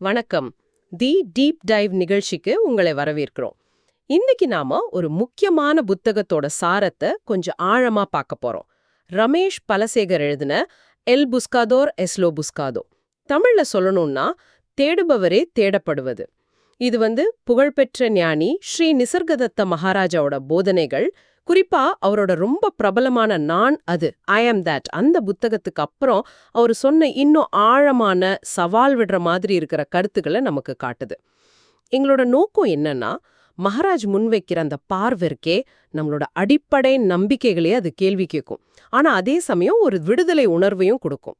வணக்கம். தி deep dive நிகழ்ச்சிக்கு உங்களை வரவேற்கிறோம். இன்னைக்கு நாம ஒரு முக்கியமான புத்தகத்தோட சாரத்தை கொஞ்சம் ஆழமா பார்க்க போறோம். ரமேஷ் பலசேகர் எழுதின எல் புஸ்காதோர் எஸ்லோ புஸ்காதோ தமிழ்ல சொல்லணும்னா தேடுபவரே தேடப்படுவது. இது வந்து புகழ்பெற்ற ஞானி ஸ்ரீ நிசர்கதத்த மகாராஜாவோட போதனைகள் குறிப்பா அவரோட ரொம்ப பிரபலமான நான் அது. ஐ ஆம் தட் அந்த புத்தகத்துக்கு அப்புறம் அவர் சொன்ன இன்னும் ஆழமான சவால் விடுற மாதிரி இருக்கிற கருத்துக்களை நமக்கு காட்டுது. எங்களோட நோக்கம் என்னன்னா மகாராஜ் முன்வைக்கிற அந்த பார்வை நம்மளோட அடிப்படை நம்பிக்கைகளே அது கேள்வி கேட்கும். ஆனா அதே சமயம் ஒரு விடுதலை உணர்வையும் கொடுக்கும்.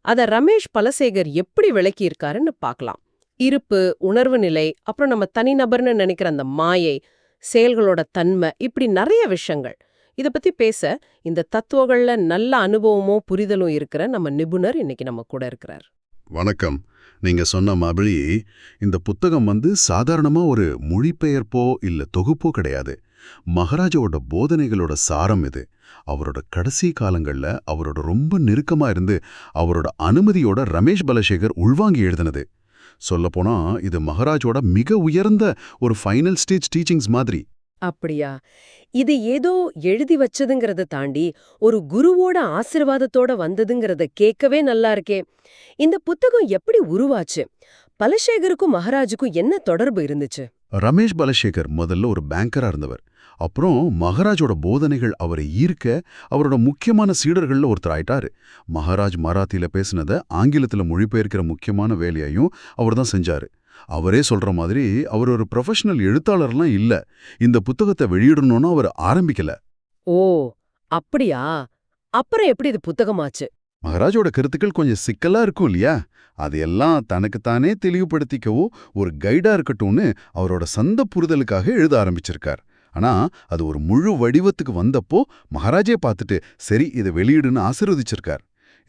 அத ரமேஷ் பலசேகர் எப்படி விளக்கியிருக்காருன்னு பார்க்கலாம். இருப்பு உணர்வு நிலை அப்புறம் நம்ம தனிநபர்னு நினைக்கிற அந்த மாயை செயல்களோட தன்மை இப்படி நிறைய விஷயங்கள். இத பத்தி பேச இந்த தத்துவங்கள்ல நல்ல அனுபவமும் புரிதலும் இருக்கிற நம்ம நிபுணர் இன்னைக்கு நம்ம கூட இருக்கிறார். வணக்கம். நீங்க சொன்ன மாதிரி இந்த புத்தகம் வந்து சாதாரணமா ஒரு மொழிபெயர்ப்போ இல்ல தொகுப்போ கிடையாது. மகாராஜாவோட போதனைகளோட சாரம் இது. அவரோட கடைசி காலங்கள்ல அவரோட ரொம்ப நெருக்கமா இருந்து அவரோட அனுமதியோட ரமேஷ் பலசேகர் உள்வாங்கி எழுதினது. சொல்லப்போனா இது மகாராஜோட மிக உயர்ந்த ஒரு ஃபைனல் ஸ்டேஜ் டீச்சிங்ஸ் மாதிரி. அப்படியா? இது ஏதோ எழுதி வச்சதுங்கிறத தாண்டி ஒரு குருவோட ஆசிர்வாதத்தோட வந்ததுங்கிறத கேட்கவே நல்லா இருக்கே. இந்த புத்தகம் எப்படி உருவாச்சு? பலசேகருக்கும் மகாராஜுக்கும் என்ன தொடர்பு இருந்துச்சு? ரமேஷ் பலசேகர் முதல்ல ஒரு பேங்கரா இருந்தவர். அப்புறம் மகாராஜோட போதனைகள் அவரை ஈர்க்க அவரோட முக்கியமான சீடர்கள்ல ஒருத்தர் ஆயிட்டாரு. மகாராஜ் மராத்தியில் பேசினதை ஆங்கிலத்துல மொழிபெயர்க்கிற முக்கியமான வேலையையும் அவர் தான் செஞ்சாரு. அவரே சொல்ற மாதிரி அவர் ஒரு ப்ரொஃபஷனல் எழுத்தாளர்லாம் இல்ல. இந்த புத்தகத்தை வெளியிடணும்னு அவர் ஆரம்பிக்கல. ஓ அப்படியா? அப்புறம் எப்படி இது புத்தகமாச்சு? மகாராஜோட கருத்துக்கள் கொஞ்சம் சிக்கலா இருக்கும் இல்லையா? அதையெல்லாம் தனக்குத்தானே தெளிவுபடுத்திக்கவோ ஒரு கைடா இருக்கட்டும்னு அவரோட சொந்த புரிதலுக்காக எழுத ஆரம்பிச்சிருக்கார். ஆனா அது ஒரு முழு வடிவத்துக்கு வந்தப்போ மகாராஜே பார்த்துட்டு சரி இதை வெளியிடுன்னு ஆசிர்வதிச்சிருக்கார்.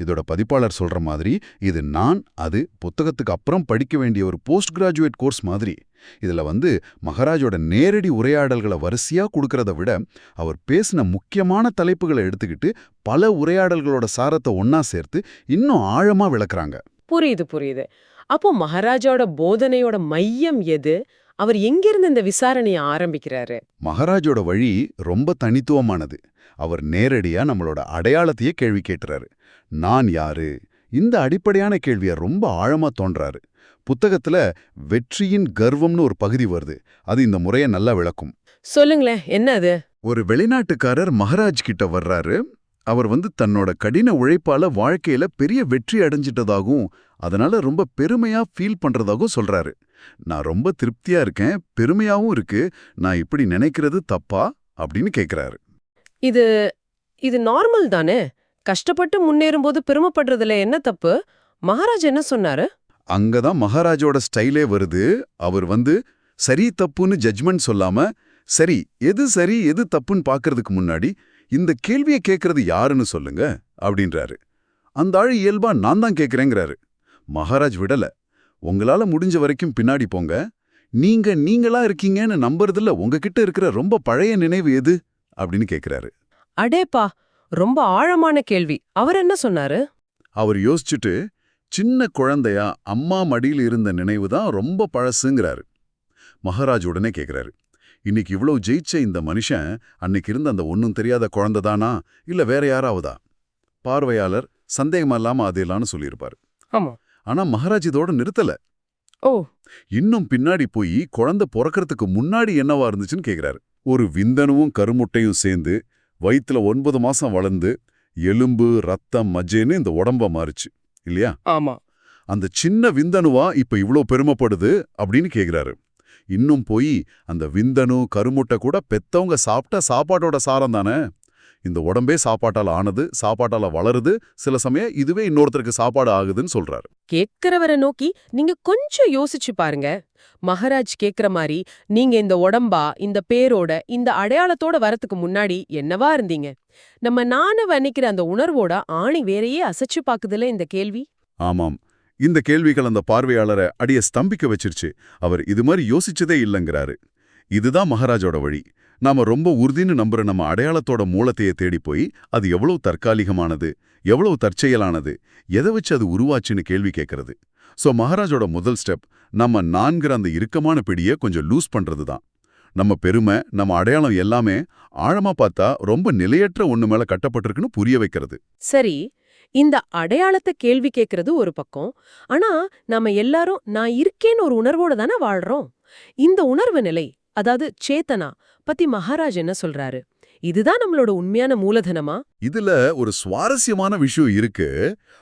இதோட பதிப்பாளர் சொல்ற மாதிரி இது நான் அது புத்தகத்துக்கு அப்புறம் படிக்க வேண்டிய ஒரு போஸ்ட் கிராஜுவேட் கோர்ஸ் மாதிரி. இதுல வந்து மகாராஜோட நேரடி உரையாடல்களை வரிசையா கொடுக்கறத விட அவர் பேசின முக்கியமான தலைப்புகளை எடுத்துக்கிட்டு பல உரையாடல்களோட சாரத்தை ஒன்னா சேர்த்து இன்னும் ஆழமா விளக்குறாங்க. புரியுது புரியுது. அப்போ மகாராஜாவோட போதனையோட மையம் எது? அவர் எங்கிருந்து இந்த விசாரணையை ஆரம்பிக்கிறாரு? மகாராஜோட வழி ரொம்ப தனித்துவமானது. அவர் நேரடியா நம்மளோட அடையாளத்தையே கேள்வி கேட்டுறாரு. நான் யாரு? இந்த அடிப்படையான கேள்விய ரொம்ப ஆழமா தோன்றாரு. புத்தகத்துல வெற்றியின் கர்வம்னு ஒரு பகுதி வருது. அது இந்த முறையை நல்லா விளக்கும். சொல்லுங்களேன் என்ன அது? ஒரு வெளிநாட்டுக்காரர் மகாராஜ் கிட்ட வர்றாரு. அவர் வந்து தன்னோட கடின உழைப்பால வாழ்க்கையில பெரிய வெற்றி அடைஞ்சிட்டதாகவும் அதனால ரொம்ப பெருமையா ஃபீல் பண்றதாகவும் சொல்றாரு. நான் ரொம்ப திருப்தியா இருக்கேன் பெருமையாவும் இருக்கு. நான் இப்படி நினைக்கிறது தப்பா? அப்படின்னு கேக்குறாரு. இது இது நார்மல் தானே? கஷ்டப்பட்டு முன்னேறும்போது பெருமைப்படுறதுல என்ன தப்பு? மகாராஜ் என்ன சொன்னாரு? அங்கதான் மகாராஜோட ஸ்டைலே வருது. அவர் வந்து சரி தப்புன்னு ஜட்ஜ்மெண்ட் சொல்லாம சரி எது சரி எது தப்புன்னு பாக்குறதுக்கு முன்னாடி இந்த கேள்வியை கேட்கறது யாருன்னு சொல்லுங்க அப்படின்றாரு. அந்த ஆள் இயல்பா நான் தான் கேட்கிறேங்கிறாரு மகாராஜ் விடல. உங்களால முடிஞ்ச வரைக்கும் பின்னாடி போங்க. நீங்க நீங்களா இருக்கீங்கன்னு நம்புறதுல உங்ககிட்ட இருக்கிற ரொம்ப பழைய நினைவு எது? அப்படின்னு கேக்குறாரு. அடேப்பா! ரொம்ப ஆழமான கேள்வி. அவர் என்ன சொன்னாரு? அவர் யோசிச்சுட்டு சின்ன குழந்தையா அம்மா மடியில் இருந்த நினைவு தான் ரொம்ப பழசுங்கிறாரு. மகாராஜ் உடனே கேக்குறாரு இன்னைக்கு இவ்வளவு ஜெயிச்ச இந்த மனுஷன் அன்னைக்கு இருந்த அந்த ஒன்னும் தெரியாத குழந்தை தானா? இல்ல வேற யாராவதா? பார்வையாளர் சந்தேகமா இல்லாம அதேலான்னு சொல்லியிருப்பாரு. ஆமா. ஆனா மகாராஜ் இதோட நிறுத்தல. ஓ. இன்னும் பின்னாடி போய் குழந்தை பிறக்கறதுக்கு முன்னாடி என்னவா இருந்துச்சுன்னு கேக்குறாரு. ஒரு விந்தணுவும் கருமுட்டையும் சேர்ந்து வயித்துல ஒன்பது மாசம் வளர்ந்து எலும்பு ரத்தம் மஜ்ஜேன்னு இந்த உடம்ப மாறுச்சு இல்லையா? ஆமா. அந்த சின்ன விந்தணுவா இப்ப இவ்ளோ பெருமைப்படுது அப்படின்னு கேக்குறாரு. இன்னும் போய் அந்த விந்தணு கருமுட்டை கூட பெத்தவங்க சாப்பிட்ட சாப்பாட்டோட சாரம் தானே இந்த உடம்பே சாப்பாட்டால ஆனது சாப்பாட்டால வளருது. சில சமயம் இதுவே இன்னொருத்தருக்கு சாப்பாடு ஆகுதுன்னு சொல்றாரு. கேட்கிறவரை நோக்கி நீங்க கொஞ்சம் யோசிச்சு பாருங்க. மகாராஜ் கேக்குற மாதிரி நீங்க இந்த உடம்பா இந்த பேரோட இந்த அடையாளத்தோட வரத்துக்கு முன்னாடி என்னவா இருந்தீங்க? நம்ம நான வன்னிக்கிற அந்த உணர்வோட ஆணி வேறையே அசைச்சு பாக்குதுல இந்த கேள்வி? ஆமாம். இந்த கேள்விகள் அந்த பார்வையாளரை அடிய ஸ்தம்பிக்க வச்சிருச்சு. அவர் இது மாதிரி யோசிச்சதே இல்லைங்கிறாரு. இதுதான் மகாராஜோட வழி. நாம ரொம்ப உறுதின்னு நம்புற நம்ம அடையாளத்தோட மூலத்தையே தேடி போய் அது எவ்வளவு தற்காலிகமானது எவ்வளவு தற்செயலானது எதை வச்சு அது உருவாச்சுன்னு கேள்வி கேட்கறது சோ மகாராஜோட முதல் ஸ்டெப் நம்ம நான்கிற அந்த இறுக்கமான பிடியை கொஞ்சம் லூஸ் பண்றது தான். நம்ம பெருமை நம்ம அடையாளம் எல்லாமே ஆழமா பார்த்தா ரொம்ப நிலையற்ற ஒண்ணு மேல கட்டப்பட்டிருக்குன்னு புரிய வைக்கிறது. சரி இந்த அடையாளத்தை கேள்வி கேட்கறது ஒரு பக்கம் ஆனா நாம எல்லாரும் நான் இருக்கேன்னு ஒரு உணர்வோட தானே வாழ்றோம்? இந்த உணர்வு நிலை அதாவது சேத்தனா பத்தி மகாராஜ் என்ன சொல்றாரு? இதுதான் நம்மளோட உண்மையான மூலதனமா? இதுல ஒரு சுவாரஸ்யமான விஷயம் இருக்கு.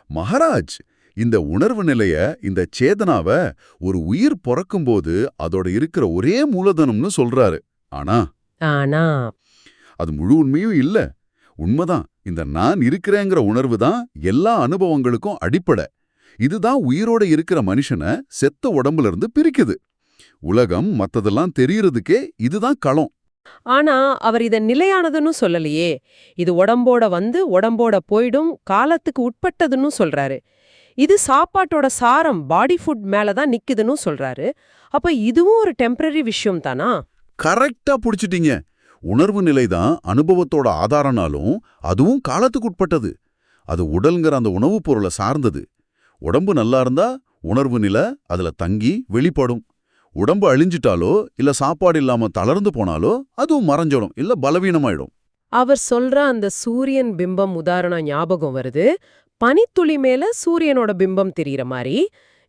மகாராஜ் இந்த உணர்வு நிலைய இந்த சேதனாவ ஒரு உயிர் பிறக்கும்போது அதோட இருக்கிற ஒரே மூலதனம்னு சொல்றாரு. ஆனா ஆனா அது முழு உண்மையும் இல்ல. உண்மைதான். இந்த நான் இருக்கிறேங்கிற உணர்வு தான் எல்லா அனுபவங்களுக்கும் அடிப்படை. இதுதான் உயிரோட இருக்கிற மனுஷனை செத்த உடம்புல இருந்து பிரிக்குது. உலகம் மத்ததெல்லாம் தெரியறதுக்கே இதுதான் களம். ஆனா அவர் இத நிலையானதுன்னு சொல்லலையே. இது உடம்போட வந்து உடம்போட போயிடும் காலத்துக்கு உட்பட்டதுன்னு சொல்றாரு. இது சாப்பாட்டோட சாரம் பாடி ஃபுட் மேல தான் நிக்குதுன்னு சொல்றாரு. அப்ப இதுவும் ஒரு டெம்பரரி விஷயம் தானா கரெக்டா புடிச்சிட்டீங்க. உணர்வு நிலைதான் அனுபவத்தோட ஆதாரனாலும் அதுவும் காலத்துக்கு உட்பட்டது. அது உடல்ங்கிற அந்த உணவுப் பொருளை சார்ந்தது. உடம்பு நல்லா இருந்தா உணர்வு நிலை அதுல தங்கி வெளிப்படும். உடம்பு அழிஞ்சிட்டாலோ இல்ல சாப்பாடு இல்லாம தளர்ந்து போனாலோ அதுவும் மறைஞ்சிடும் இல்ல பலவீனமாயிடும். அவர் சொல்ற அந்த சூரியன் பிம்பம் உதாரணம் ஞாபகம் வருது. பனித்துளி மேல சூரியனோட பிம்பம் தெரியற மாதிரி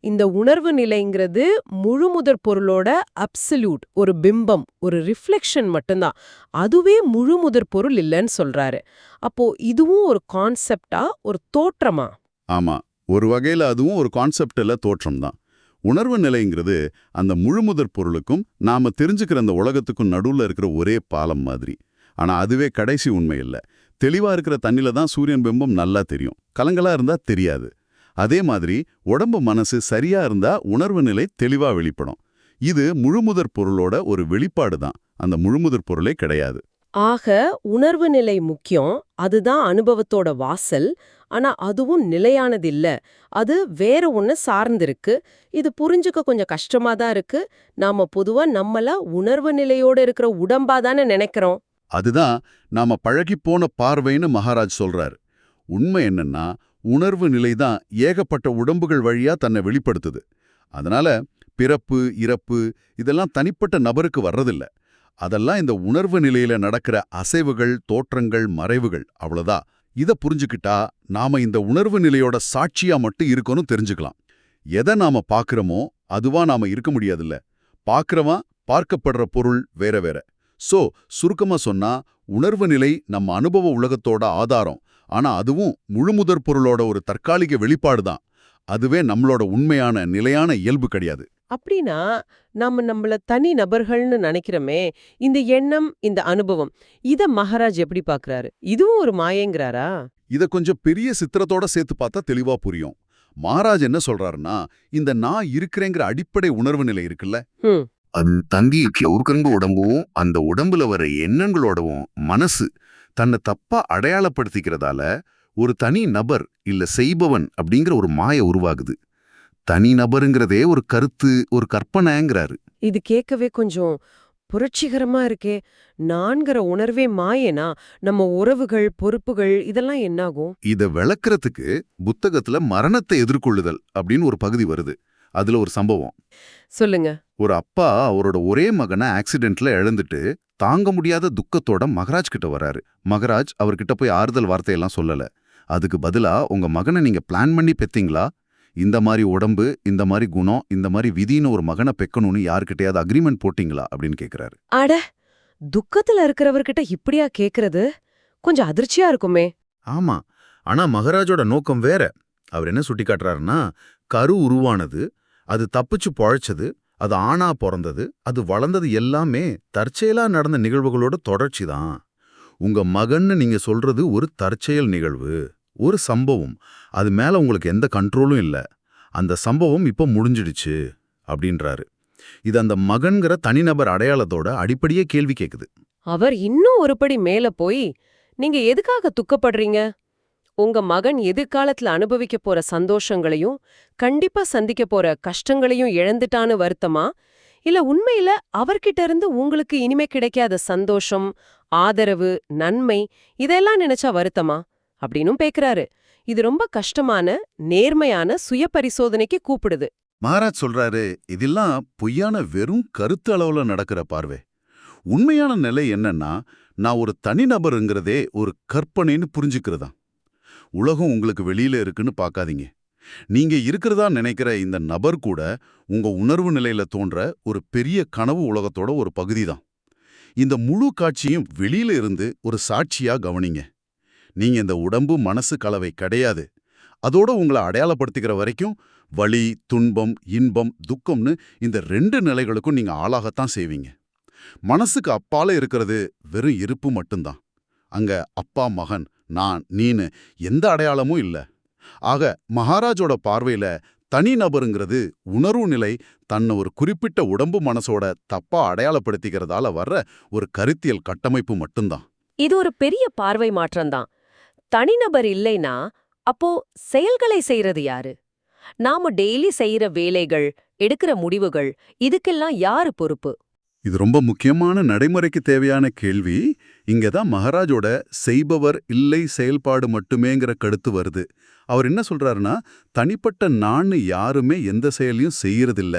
இந்த உணர்வு நிலைங்கிறது முழுமுதற் பொருளோட அப்சல்யூட் ஒரு பிம்பம் ஒரு ரிஃப்ளெக்ஷன் மட்டும்தான். அதுவே முழுமுதற் பொருள் இல்லைன்னு சொல்றாரு. அப்போ இதுவும் ஒரு கான்செப்டா ஒரு தோற்றமா? ஆமா. ஒரு வகையில அதுவும் ஒரு கான்செப்ட்ல தோற்றம் தான் உணர்வு நிலைங்கிறது அந்த முழுமுதற் பொருளுக்கும் நாம தெரிஞ்சுக்கிற அந்த உலகத்துக்கும் நடுவுல இருக்கிற ஒரே பாலம் மாதிரி. ஆனா அதுவே கடைசி உண்மை இல்ல. தெளிவா இருக்கிற தண்ணில தான் சூரியன் பிம்பம் நல்லா தெரியும். கலங்களா இருந்தா தெரியாது. அதே மாதிரி உடம்பு மனசு சரியா இருந்தா உணர்வு நிலை தெளிவா வெளிப்படும். இது முழுமுதற் பொருளோட ஒரு வெளிப்பாடு தான். அந்த முழுமுதற் பொருளே கிடையாது. ஆக உணர்வு நிலை முக்கியம். அதுதான் அனுபவத்தோட வாசல். ஆனா அதுவும் நிலையானது இல்ல அது வேற ஒண்ணு சார்ந்திருக்கு. இது புரிஞ்சுக்க கொஞ்சம் கஷ்டமா தான் இருக்கு. நாம பொதுவா நம்மள உணர்வு நிலையோட இருக்கிற உடம்பா தானே நினைக்கிறோம். அதுதான் நாம பழகிப்போன பார்வைன்னு மகாராஜ் சொல்றார். உண்மை என்னன்னா உணர்வு நிலைதான் ஏகப்பட்ட உடம்புகள் வழியா தன்னை வெளிப்படுத்துது. அதனால பிறப்பு இறப்பு இதெல்லாம் தனிப்பட்ட நபருக்கு வர்றதில்ல. அதெல்லாம் இந்த உணர்வு நிலையில நடக்கிற அசைவுகள் தோற்றங்கள் மறைவுகள் அவ்வளவுதான். இத புரிஞ்சுக்கிட்டா நாம இந்த உணர்வு நிலையோட சாட்சியா மட்டும் இருக்கணும் தெரிஞ்சுக்கலாம். எதை நாம பாக்குறோமோ அதுவா நாம இருக்க முடியாதுல்ல. பாக்குறவன் பார்க்கப்படுற பொருள் வேற வேற. சோ சுருக்கமா சொன்னா உணர்வு நிலை நம்ம அனுபவ உலகத்தோட ஆதாரம். ஆனா அதுவும் முழுமுதற் பொருளோட ஒரு தற்காலிக வெளிப்பாடு தான். அதுவே நம்மளோட உண்மையான நிலையான இயல்பு கிடையாது. அப்படின்னா நம்ம நம்மள தனி நபர்கள்னு நினைக்கிறோமே இந்த எண்ணம் இந்த அனுபவம் இத மகாராஜ் எப்படி பாக்குறாரு? இதுவும் ஒரு மாயங்கிறாரா? இத கொஞ்சம் பெரிய சித்திரத்தோட சேர்த்து பார்த்தா தெளிவா புரியும். மகாராஜ் என்ன சொல்றாருன்னா இந்த நான் இருக்கிறேங்கிற அடிப்படை உணர்வு நிலை இருக்குல்ல அது தங்கி உருக்கங்க உடம்பும் அந்த உடம்புல வர எண்ணங்களோடவும் மனசு தன்னை தப்பா அடையாளப்படுத்திக்கிறதால ஒரு தனி நபர் இல்ல செய்பவன் அப்படிங்கிற ஒரு மாய உருவாகுது. தனி நபருங்கிறதே ஒரு கருத்து ஒரு கற்பனைங்கிறாரு. இது கேட்கவே கொஞ்சம் புரட்சிகரமா இருக்கே. நான்கிற உணர்வே மாயேனா? நம்ம உறவுகள் பொறுப்புகள் இதெல்லாம் என்னாகும்? இத விளக்குறதுக்கு புத்தகத்துல மரணத்தை எதிர்கொள்ளுதல் அப்படின்னு ஒரு பகுதி வருது. அதுல ஒரு சம்பவம். சொல்லுங்க. ஒரு அப்பா அவரோட ஒரே மகனை ஆக்சிடென்ட்ல இழந்துட்டு தாங்க முடியாத துக்கத்தோட மகராஜ் கிட்ட வராரு மகராஜ் அவர்கிட்ட போய் ஆறுதல் வார்த்தையெல்லாம் சொல்லல. அதுக்கு பதிலா உங்க மகனை நீங்க பிளான் பண்ணி பெத்தீங்களா? இந்த மாதிரி உடம்பு இந்த மாதிரி குணம் இந்த மாதிரி விதின்னு ஒரு மகனை பெக்கணும்னு யாருக்கிட்டயாவது அக்ரிமெண்ட் போட்டீங்களா? அப்படின்னு கேக்குறாரு. அட துக்கத்துல இருக்கிறவர்கிட்ட இப்படியா கேக்குறது? கொஞ்சம் அதிர்ச்சியா இருக்குமே. ஆமா. ஆனா மகராஜோட நோக்கம் வேற. அவர் என்ன சுட்டி காட்டுறாருன்னா கரு உருவானது அது தப்பிச்சு பொழைச்சது அது ஆணா பிறந்தது அது வளர்ந்தது எல்லாமே தற்செயலா நடந்த நிகழ்வுகளோட தொடர்ச்சி தான் உங்க மகன்னு நீங்க சொல்றது ஒரு தற்செயல் நிகழ்வு. ஒரு சம்பவம். அது மேல உங்களுக்கு எந்த கண்ட்ரோலும் இல்ல. அந்த சம்பவம் இப்போ முடிஞ்சிடுச்சு அப்படின்றாரு. இது அந்த மகன்கிற தனிநபர் அடையாளத்தோட அடிப்படையே கேள்வி கேக்குது. அவர் இன்னும் ஒருபடி மேல போய் நீங்க எதுக்காக துக்கப்படுறீங்க? உங்க மகன் எதிர்காலத்துல அனுபவிக்க போற சந்தோஷங்களையும் கண்டிப்பா சந்திக்க போற கஷ்டங்களையும் இழந்துட்டான்னு வருத்தமா? இல்ல உண்மையில அவர்கிட்ட இருந்து உங்களுக்கு இனிமே கிடைக்காத சந்தோஷம் ஆதரவு நன்மை இதெல்லாம் நினைச்சா வருத்தமா? அப்படின்னும் பேக்குறாரு. இது ரொம்ப கஷ்டமான நேர்மையான சுய பரிசோதனைக்கு கூப்பிடுது. மகாராஜ் சொல்றாரு இதெல்லாம் பொய்யான வெறும் கருத்து அளவுல நடக்கிற பார்வை. உண்மையான நிலை என்னன்னா நான் ஒரு தனிநபருங்கிறதே ஒரு கற்பனைன்னு புரிஞ்சுக்கிறதா உலகம் உங்களுக்கு வெளியில இருக்குன்னு பார்க்காதீங்க. நீங்க இருக்கிறதா நினைக்கிற இந்த நபர் கூட உங்க உணர்வு நிலையில தோன்ற ஒரு பெரிய கனவு உலகத்தோட ஒரு பகுதி தான் இந்த முழு காட்சியும் வெளியில இருந்து ஒரு சாட்சியா கவனிங்க. நீங்க இந்த உடம்பு மனசு கலவை கிடையாது. அதோட உங்களை அடையாளப்படுத்திக்கிற வரைக்கும் வலி துன்பம் இன்பம் துக்கம்னு இந்த ரெண்டு நிலைகளுக்கும் நீங்க ஆளாகத்தான் செய்வீங்க. மனசுக்கு அப்பால இருக்கிறது வெறும் இருப்பு மட்டும்தான். அங்க அப்பா மகன் நான் நீனு எந்த அடையாளமும் இல்ல. ஆக மகாராஜோட பார்வையில தனிநபருங்கிறது உணர்வு நிலை தன்னை ஒரு குறிப்பிட்ட உடம்பு மனசோட தப்பா அடையாளப்படுத்திக்கிறதால வர்ற ஒரு கருத்தியல் கட்டமைப்பு மட்டும்தான். இது ஒரு பெரிய பார்வை மாற்றம்தான். தனிநபர் இல்லைனா அப்போ செயல்களை செய்யறது யாரு? நாம டெய்லி செய்யற வேலைகள் எடுக்கிற முடிவுகள் இதுக்கெல்லாம் யாரு பொறுப்பு? இது ரொம்ப முக்கியமான நடைமுறைக்கு தேவையான கேள்வி. இங்க தான் மகாராஜோட செய்பவர் இல்லை செயல்பாடு மட்டுமேங்கிற கருத்து வருது. அவர் என்ன சொல்றாருன்னா தனிப்பட்ட நான்னு யாருமே எந்த செயலையும் செய்யறதில்ல.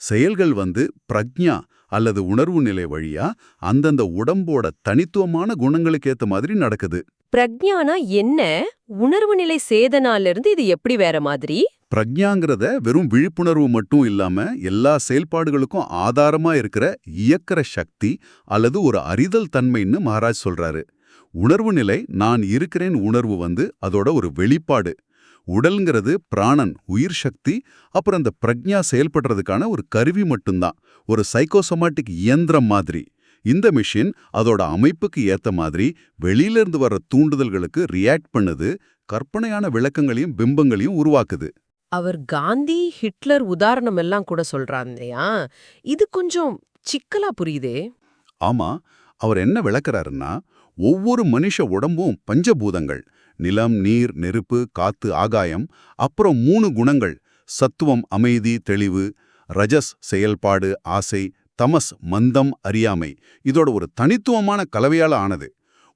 செயல்கள் வந்து பிரக்ஞா அல்லது உணர்வு நிலை வழியா அந்தந்த உடம்போட தனித்துவமான குணங்களுக்கு ஏத்த மாதிரி நடக்குது. பிரக்ஞானா என்ன? உணர்வு நிலை சேதனால இருந்து இது எப்படி வேற மாதிரி? பிரக்ஞாங்கிறத வெறும் விழிப்புணர்வு மட்டும் இல்லாம எல்லா செயல்பாடுகளுக்கும் ஆதாரமா இருக்கிற இயக்கிற சக்தி அல்லது ஒரு அறிதல் தன்மைன்னு மகாராஜ் சொல்றாரு. உணர்வு நிலை நான் இருக்கிறேன் உணர்வு வந்து அதோட ஒரு வெளிப்பாடு. உடல்ங்கிறது பிராணன் உயிர் சக்தி அப்புறம் அந்த பிரக்ஞா செயல்படுறதுக்கான ஒரு கருவி மட்டும்தான். ஒரு சைக்கோசோமாட்டிக் இயந்திரம் மாதிரி. இந்த மிஷின் அதோட அமைப்புக்கு ஏத்த மாதிரி வெளியிலிருந்து வர்ற தூண்டுதல்களுக்கு ரியாக்ட் பண்ணுது கற்பனையான விளக்கங்களையும் பிம்பங்களையும் உருவாக்குது. அவர் காந்தி ஹிட்லர் உதாரணம் எல்லாம் கூட சொல்றான் இல்லையா? இது கொஞ்சம் சிக்கலா புரியுதே. ஆமா அவர் என்ன விளக்குறாருன்னா ஒவ்வொரு மனுஷ உடம்பும் பஞ்சபூதங்கள் நிலம் நீர் நெருப்பு காத்து ஆகாயம் அப்புறம் மூணு குணங்கள் சத்துவம் அமைதி தெளிவு ரஜஸ் செயல்பாடு ஆசை தமஸ் மந்தம் அறியாமை. இதோட ஒரு தனித்துவமான கலவையால ஆனது.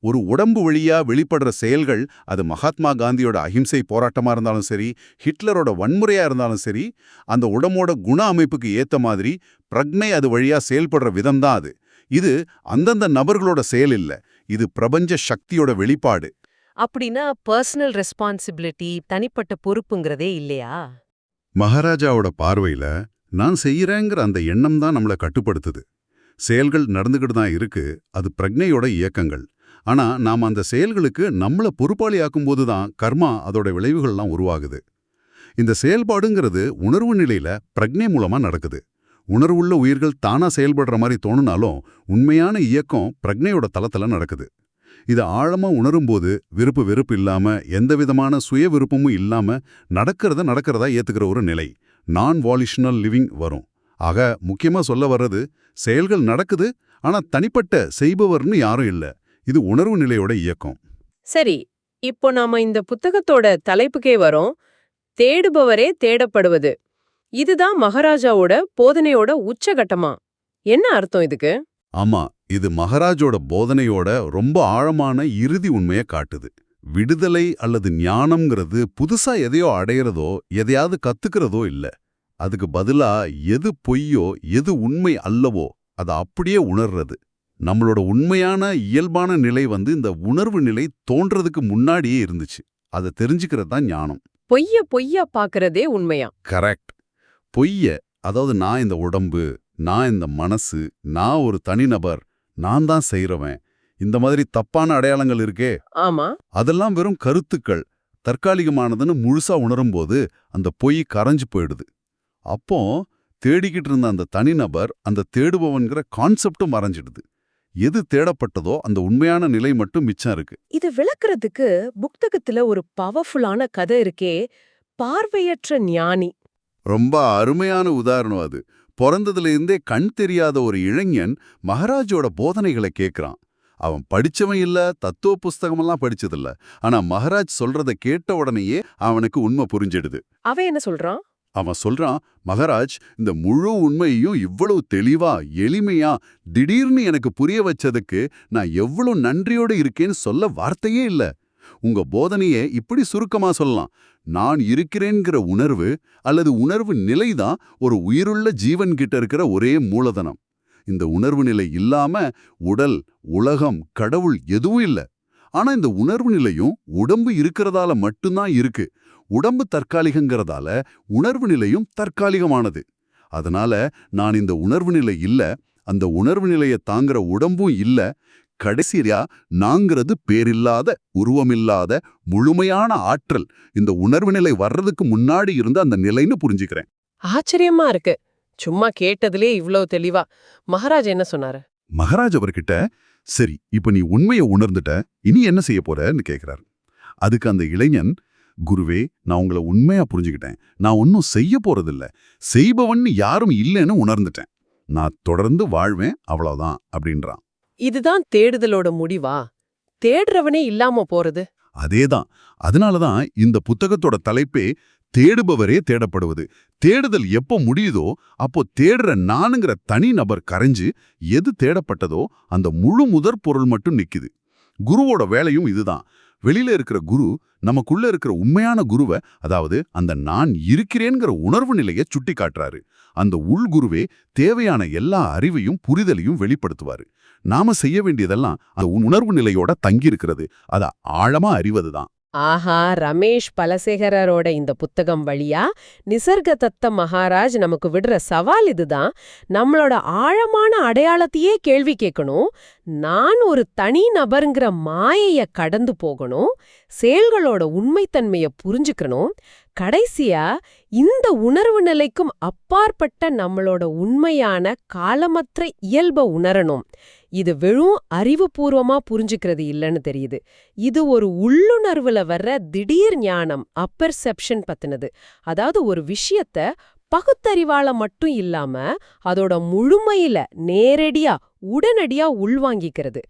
ஒரு உடம்பு வழியா வெளிப்படுற செயல்கள் அது மகாத்மா காந்தியோட அஹிம்சை போராட்டமா இருந்தாலும் சரி ஹிட்லரோட வன்முறையா இருந்தாலும் சரி அந்த உடம்போட குண அமைப்புக்கு ஏத்த மாதிரி பிரக்னை அது வழியா செயல்படுற விதம்தான் அது. இது அந்தந்த நபர்களோட செயல் இல்ல. இது பிரபஞ்ச சக்தியோட வெளிப்பாடு. அப்படின்னா பர்சனல் ரெஸ்பான்சிபிலிட்டி தனிப்பட்ட பொறுப்புங்கிறதே இல்லையா? மகாராஜாவோட பார்வையில நான் செய்கிறேங்கிற அந்த எண்ணம் தான் நம்மளை கட்டுப்படுத்துது. செயல்கள் நடந்துகிட்டு தான் இருக்கு அது பிரக்னையோட இயக்கங்கள். ஆனா நாம அந்த செயல்களுக்கு நம்மள பொறுப்பாளியாக்கும் தான் கர்மா அதோட விளைவுகள்லாம் உருவாகுது. இந்த செயல்பாடுங்கிறது உணர்வு நிலையில பிரக்னை மூலமா நடக்குது. உணர்வுள்ள உயிர்கள் தானா செயல்படுற மாதிரி தோணுனாலும் உண்மையான இயக்கம் பிரக்னையோட தளத்துல நடக்குது. இதை ஆழமா உணரும்போது விருப்பு வெறுப்பு இல்லாம எந்த விதமான சுய விருப்பமும் இல்லாம நடக்கிறத நடக்கிறதா ஏத்துக்கிற ஒரு நிலை. நான் வாலிஷனல் லிவிங் வரும். ஆக முக்கியமா சொல்ல வர்றது செயல்கள் நடக்குது ஆனா தனிப்பட்ட செய்பவர்னு யாரும் இல்ல. இது உணர்வு நிலையோட இயக்கம். சரி இப்போ நாம இந்த புத்தகத்தோட தலைப்புக்கே வரோம். தேடுபவரே தேடப்படுவது. இதுதான் மகாராஜாவோட போதனையோட உச்சகட்டமா? என்ன அர்த்தம் இதுக்கு? ஆமா இது மகாராஜோட போதனையோட ரொம்ப ஆழமான இறுதி உண்மையை காட்டுது. விடுதலை அல்லது ஞானம்ங்கிறது புதுசா எதையோ அடையிறதோ எதையாவது கத்துக்கிறதோ இல்ல. அதுக்கு பதிலா எது பொய்யோ எது உண்மை அல்லவோ அதை அப்படியே உணர்றது. நம்மளோட உண்மையான இயல்பான நிலை வந்து இந்த உணர்வு நிலை தோன்றதுக்கு முன்னாடியே இருந்துச்சு. அதை தெரிஞ்சுக்கிறது தான் ஞானம். பொய்ய பொய்யா பாக்குறதே உண்மையா? கரெக்ட். பொய்ய அதாவது நான் இந்த உடம்பு நான் இந்த மனசு நான் ஒரு தனிநபர் நான் தான் செய்றவன் இந்த மாதிரி தப்பான அடையாளங்கள் இருக்கே. ஆமா. அதெல்லாம் வெறும் கருத்துக்கள். தற்காலிகமானதுன்னு முழுசா உணரும்போது அந்த பொய் கரைஞ்சு போயிடுது. அப்போ தேடிக்கிட்டு இருந்த அந்த தனிநபர் அந்த தேடுபவன்கிற கான்செப்டும் மறைஞ்சிடுது. எது தேடப்பட்டதோ அந்த உண்மையான நிலை மட்டும் மிச்சம் இருக்கு. இது விளக்குறதுக்கு புத்தகத்துல ஒரு பவர்ஃபுல்லான கதை இருக்கே பார்வையற்ற ஞானி. ரொம்ப அருமையான உதாரணம் அது. பிறந்ததுல இருந்தே கண் தெரியாத ஒரு இளைஞன் மகாராஜோட போதனைகளை கேட்கறான் அவன் படிச்சவன் இல்ல தத்துவ புஸ்தகமெல்லாம் படிச்சதில்ல. ஆனா மகாராஜ் சொல்றத கேட்ட உடனேயே அவனுக்கு உண்மை புரிஞ்சிடுது. அவன் என்ன சொல்றான்? அவன் சொல்றான் மகாராஜ் இந்த முழு உண்மையையும் இவ்வளவு தெளிவா எளிமையா திடீர்னு எனக்கு புரிய வச்சதுக்கு நான் எவ்வளவு நன்றியோட இருக்கேன்னு சொல்ல வார்த்தையே இல்ல. உங்க போதனையை இப்படி சுருக்கமா சொல்லலாம். நான் இருக்கிறேங்கிற உணர்வு அல்லது உணர்வு நிலைதான் ஒரு உயிருள்ள ஜீவன் கிட்ட இருக்கிற ஒரே மூலதனம். இந்த உணர்வு நிலை இல்லாம உடல் உலகம் கடவுள் எதுவும் இல்ல. ஆனா இந்த உணர்வு நிலையும் உடம்பு இருக்கிறதால மட்டும்தான் இருக்கு. உடம்பு தற்காலிகங்கிறதால உணர்வு நிலையும் தற்காலிகமானது. அதனால நான் இந்த உணர்வு நிலை இல்ல அந்த உணர்வு நிலையை தாங்குற உடம்பும் இல்ல. கடைசியா நாங்கிறது பேரில்லாத உருவமில்லாத முழுமையான ஆற்றல். இந்த உணர்வு நிலை வர்றதுக்கு முன்னாடி இருந்த அந்த நிலைன்னு புரிஞ்சுக்கிறேன். ஆச்சரியமா இருக்கு. சும்மா கேட்டதிலே இவ்ளோ தெளிவா. மகாராஜ் என்ன சொன்னாரு? மகாராஜ் அவர்கிட்ட சரி இப்ப நீ உண்மையை உணர்ந்துட்ட இனி என்ன செய்ய போறன்னு கேக்குறாரு. அதுக்கு அந்த இளைஞன் குருவே நான் உங்களை உண்மையா புரிஞ்சுக்கிட்டேன். நான் ஒன்னும் செய்ய போறதில்ல. செய்பவன் யாரும் இல்லைன்னு உணர்ந்துட்டேன். நான் தொடர்ந்து வாழ்வேன் அவ்வளவுதான் அப்படின்றான். இதுதான் தேடுதலோட முடிவா? தேடுறவனே இல்லாம போறது? அதேதான். அதனாலதான் இந்த புத்தகத்தோட தலைப்பே தேடுபவரே தேடப்படுவது. தேடுதல் எப்போ முடியுதோ அப்போ தேடுற நானுங்கிற தனி நபர் கரைஞ்சு எது தேடப்பட்டதோ அந்த முழு முதற் பொருள் மட்டும் நிக்குது. குருவோட வேலையும் இதுதான். வெளியில இருக்கிற குரு நமக்குள்ள இருக்கிற உண்மையான குருவை அதாவது அந்த நான் இருக்கிறேங்கிற உணர்வு நிலையை சுட்டி காட்டுறாரு அந்த உள்குருவே தேவையான எல்லா அறிவையும் புரிதலையும் வெளிப்படுத்துவாரு. நாம செய்ய வேண்டியதெல்லாம் அந்த உணர்வு நிலையோட தங்கியிருக்கிறது. அதை ஆழமா அறிவதுதான். ஆஹா ரமேஷ் பலசேகரரோட இந்த புத்தகம் வழியா? நிசர்கதத்த மகாராஜ் நமக்கு விடுற சவால் இதுதான். நம்மளோட ஆழமான அடையாளத்தையே கேள்வி கேட்கணும் நான் ஒரு தனி நபருங்கிற மாயைய கடந்து போகணும். செயல்களோட உண்மைத்தன்மைய புரிஞ்சுக்கணும். கடைசியா இந்த உணர்வு நிலைக்கும் அப்பாற்பட்ட நம்மளோட உண்மையான காலமற்ற இயல்ப உணரணும். இது வெறும் அறிவுபூர்வமா புரிஞ்சுக்கிறது இல்லைன்னு தெரியுது. இது ஒரு உள்ளுணர்வுல வர்ற திடீர் ஞானம் அப்பர்செப்ஷன் பத்தினது. அதாவது ஒரு விஷயத்த பகுத்தறிவால மட்டும் இல்லாம அதோட முழுமையில நேரடியா உடனடியா உள்வாங்கிக்கிறது.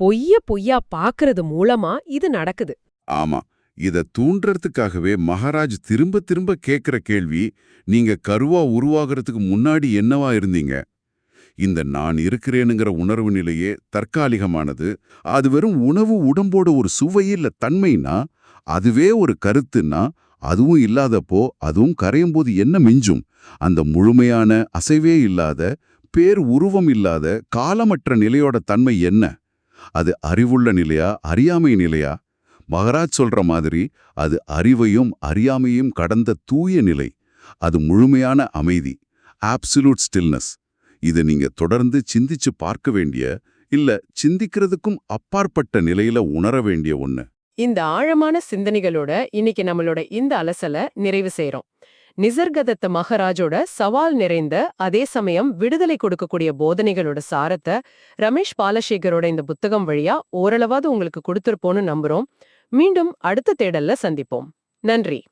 பொய்ய பொய்யா பாக்குறது மூலமா இது நடக்குது. ஆமா. இத தூண்டுறதுக்காகவே மகாராஜ் திரும்ப திரும்ப கேக்குற கேள்வி நீங்க கருவா உருவாகிறதுக்கு முன்னாடி என்னவா இருந்தீங்க? இந்த நான் இருக்கிறேனுங்கிற உணர்வு நிலையே தற்காலிகமானது. அது வெறும் உணவு உடம்போட ஒரு சுவையில்ல தன்மைனா அதுவே ஒரு கருத்துன்னா அதுவும் இல்லாதப்போ அதுவும் கரையும் போது என்ன மிஞ்சும்? அந்த முழுமையான அசைவே இல்லாத பேர் உருவம் இல்லாத காலமற்ற நிலையோட தன்மை என்ன? அது அறிவுள்ள நிலையா அறியாமை நிலையா? மகராஜ் சொல்ற மாதிரி அது அறிவையும் அறியாமையும் கடந்த தூய நிலை. அது முழுமையான அமைதி. ஆப்சுலூட் ஸ்டில்னஸ் இதை நீங்க தொடர்ந்து சிந்திச்சு பார்க்க வேண்டிய இல்ல சிந்திக்கிறதுக்கும் அப்பாற்பட்ட நிலையில உணர வேண்டிய ஒண்ணு. இந்த ஆழமான சிந்தனைகளோட இன்னைக்கு நம்மளோட இந்த அலசல நிறைவு செய்யறோம் நிசர்கதத்த மகராஜோட சவால் நிறைந்த அதே சமயம் விடுதலை கொடுக்கக்கூடிய போதனைகளோட சாரத்தை ரமேஷ் பாலசேகரோட இந்த புத்தகம் வழியா ஓரளவாவது உங்களுக்கு கொடுத்துருப்போன்னு நம்புறோம். மீண்டும் அடுத்த தேடல்ல சந்திப்போம். நன்றி.